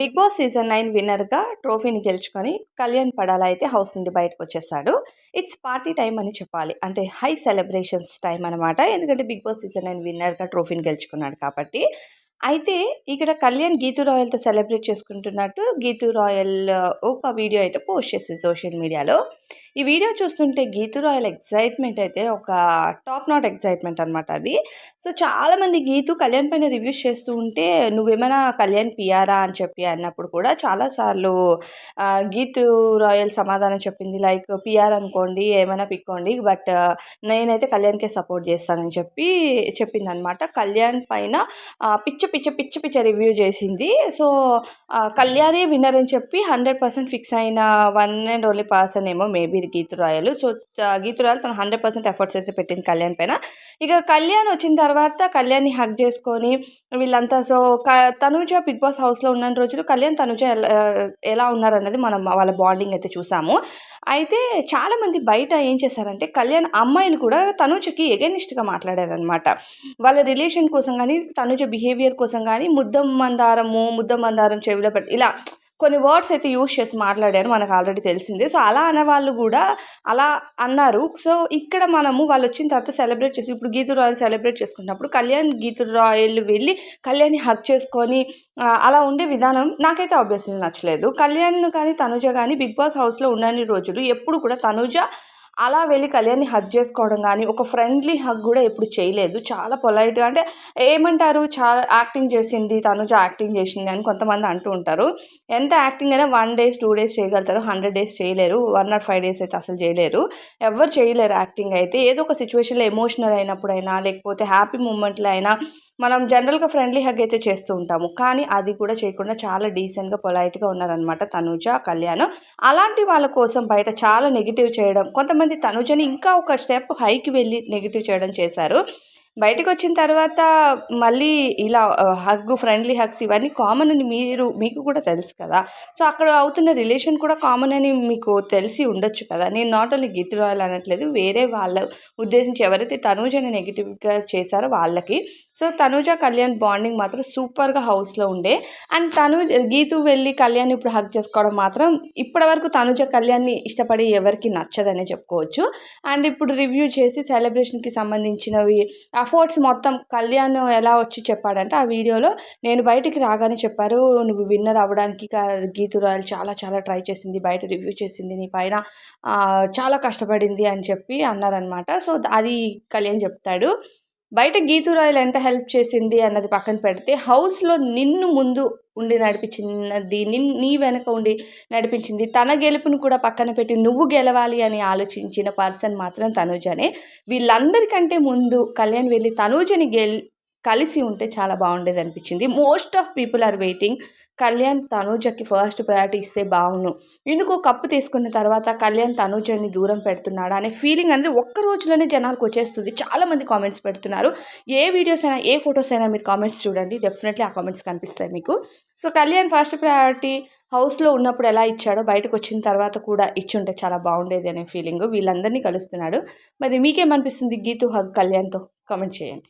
Big boss season nine విన్నర్గా ట్రోఫీని గెలుచుకొని కళ్యాణ్ పడాల అయితే హౌస్ నుండి బయటకు వచ్చేసాడు. ఇట్స్ పార్టీ టైం అని చెప్పాలి. అంటే హై సెలబ్రేషన్స్ టైం అనమాట ఎందుకంటే బిగ్ బాస్ సీజన్ నైన్ విన్నర్గా ట్రోఫీని గెలుచుకున్నాడు కాబట్టి. అయితే ఇక్కడ కళ్యాణ్ గీతూ రాయల్తో సెలబ్రేట్ చేసుకుంటున్నట్టు గీతూ రాయల్ ఒక వీడియో అయితే పోస్ట్ చేసింది సోషల్ మీడియాలో. ఈ వీడియో చూస్తుంటే గీతురాయల రాయల్ ఎగ్జైట్మెంట్ అయితే ఒక టాప్ నాట్ ఎగ్జైట్మెంట్ అనమాట అది. సో చాలామంది గీతు కళ్యాణ్ పైన రివ్యూస్ చేస్తూ ఉంటే నువ్వేమైనా కళ్యాణ్ పియారా అని చెప్పి అన్నప్పుడు కూడా చాలాసార్లు గీతు రాయల్ సమాధానం చెప్పింది. లైక్ పిఆర్ అనుకోండి ఏమైనా పిక్కోండి బట్ నేనైతే కళ్యాణ్కే సపోర్ట్ చేస్తానని చెప్పి చెప్పింది అనమాట కళ్యాణ్ పైన పిచ్చ పిచ్చ పిచ్చ పిచ్చ రివ్యూ చేసింది. సో కళ్యాణే విన్నర్ అని చెప్పి హండ్రెడ్ పర్సెంట్ ఫిక్స్ అయిన వన్ అండ్ ఓన్లీ పర్సన్ ఏమో మేబీ గీతురాయలు సో గీతురాయలు తన హండ్రెడ్ పర్సెంట్ ఎఫర్ట్స్ అయితే పెట్టింది కళ్యాణ్ పైన. ఇక కళ్యాణ్ వచ్చిన తర్వాత కళ్యాణ్ని హక్ చేసుకొని వీళ్ళంతా సో క తనుజ బిగ్ బాస్ హౌస్లో ఉన్న రోజులు కళ్యాణ్ తనుజ ఎలా ఉన్నారన్నది మనం వాళ్ళ బాండింగ్ అయితే చూసాము. అయితే చాలామంది బయట ఏం చేశారంటే కళ్యాణ్ అమ్మాయిలు కూడా తనుజకి ఎగెనిస్ట్గా మాట్లాడారనమాట వాళ్ళ రిలేషన్ కోసం కానీ తనుజ బిహేవియర్ కోసం కానీ ముద్దం మందారము ముద్దం మందారం చెవిలో పెట్టి ఇలా కొన్ని వర్డ్స్ అయితే యూస్ చేసి మాట్లాడారు మనకు ఆల్రెడీ తెలిసిందే. సో అలా అనే వాళ్ళు కూడా అలా అన్నారు. సో ఇక్కడ మనము వాళ్ళు వచ్చిన తర్వాత సెలబ్రేట్ చేసి ఇప్పుడు గీతు రాయల్ సెలబ్రేట్ చేసుకున్నప్పుడు కళ్యాణ్ గీతు రాయల్ వెళ్ళి కళ్యాణ్ని హక్ చేసుకొని అలా ఉండే విధానం నాకైతే ఆబ్వియస్లీ నచ్చలేదు. కళ్యాణ్ కానీ తనుజ కానీ బిగ్ బాస్ హౌస్లో ఉన్నన్ని రోజులు ఎప్పుడు కూడా తనుజ అలా వెళ్ళి కళ్యాణ్ని హగ్ చేసుకోవడం కానీ ఒక ఫ్రెండ్లీ హగ్ కూడా ఎప్పుడు చేయలేదు. చాలా పొలైట్గా అంటే ఏమంటారు? చాలా యాక్టింగ్ చేసింది తనుజ యాక్టింగ్ చేసింది అని కొంతమంది అంటూ ఉంటారు. ఎంత యాక్టింగ్ అయినా వన్ డేస్ టూ డేస్ చేయగలుగుతారు. హండ్రెడ్ డేస్ చేయలేరు. వన్ నాట్ ఫైవ్ డేస్ అయితే అసలు చేయలేరు. ఎవరు చేయలేరు యాక్టింగ్ అయితే. ఏదో ఒక సిచ్యువేషన్లో ఎమోషనల్ అయినప్పుడైనా లేకపోతే హ్యాపీ మూమెంట్లో అయినా మనం జనరల్గా ఫ్రెండ్లీ హగ్ అయితే చేస్తూ ఉంటాము. కానీ అది కూడా చేయకుండా చాలా డీసెంట్గా పొలైట్గా ఉన్నారనమాట తనుజ కళ్యాణ్. అలాంటి వాళ్ళ కోసం బయట చాలా నెగిటివ్ చేయడం కొంతమంది తనుజని ఇంకా ఒక స్టెప్ హైకి వెళ్ళి నెగిటివ్ చేయడం చేశారు. బయటకు వచ్చిన తర్వాత మళ్ళీ ఇలా హగ్ ఫ్రెండ్లీ హగ్స్ ఇవన్నీ కామన్ అని మీరు మీకు కూడా తెలుసు కదా. సో అక్కడ అవుతున్న రిలేషన్ కూడా కామన్ అని మీకు తెలిసి ఉండొచ్చు కదా. నేను నాట్ ఓన్లీ గీత రాయల్ అనట్లేదు వేరే వాళ్ళ ఉద్దేశించి ఎవరైతే తనూజని నెగిటివ్గా చేశారో వాళ్ళకి. సో తనూజ కళ్యాణ్ బాండింగ్ మాత్రం సూపర్గా హౌస్లో ఉండే. అండ్ తను గీతు వెళ్ళి కళ్యాణ్ ఇప్పుడు హగ్ చేసుకోవడం మాత్రం ఇప్పటి వరకు తనుజ కళ్యాణ్ని ఇష్టపడి ఎవరికి నచ్చదనే చెప్పుకోవచ్చు. అండ్ ఇప్పుడు రివ్యూ చేసి సెలబ్రేషన్కి సంబంధించినవి అఫోర్ట్స్ మొత్తం కళ్యాణ్ ఎలా వచ్చి చెప్పాడంటే ఆ వీడియోలో నేను బయటికి రాగానే చెప్పారు నువ్వు విన్నర్ అవ్వడానికి గీతురాయలు చాలా చాలా ట్రై చేసింది బయట రివ్యూ చేసింది నీ పైన చాలా కష్టపడింది అని చెప్పి అన్నారనమాట సో అది కళ్యాణ్ చెప్తాడు. బయట గీతురాయలు ఎంత హెల్ప్ చేసింది అన్నది పక్కన పెడితే హౌస్లో నిన్ను ముందు ఉండి నడిపించినది నీ వెనక ఉండి నడిపించింది తన గెలుపును కూడా పక్కన పెట్టి నువ్వు గెలవాలి అని ఆలోచించిన పర్సన్ మాత్రం తనూజనే. వీళ్ళందరికంటే ముందు కళ్యాణ్ వెళ్ళి తనూజని గెల్ కలిసి ఉంటే చాలా బాగుండేది అనిపించింది most of people are waiting Kalyan తనూజకి first priority ఇస్తే బాగుండు. ఎందుకు కప్పు తీసుకున్న తర్వాత కళ్యాణ్ తనూజని దూరం పెడుతున్నాడా అనే ఫీలింగ్ అనేది ఒక్క రోజులోనే జనాలకు వచ్చేస్తుంది. చాలామంది కామెంట్స్ పెడుతున్నారు. ఏ వీడియోస్ అయినా ఏ ఫొటోస్ అయినా మీరు కామెంట్స్ చూడండి. డెఫినెట్లీ ఆ కామెంట్స్ కనిపిస్తాయి మీకు. సో కళ్యాణ్ ఫస్ట్ ప్రయారిటీ హౌస్లో ఉన్నప్పుడు ఎలా ఇచ్చాడో బయటకు వచ్చిన తర్వాత కూడా ఇచ్చుంటే చాలా బాగుండేది అనే ఫీలింగ్ వీళ్ళందరినీ కలుస్తున్నాడు. మరి మీకేమనిపిస్తుంది గీతు హగ్ కళ్యాణ్తో? కామెంట్ చేయండి.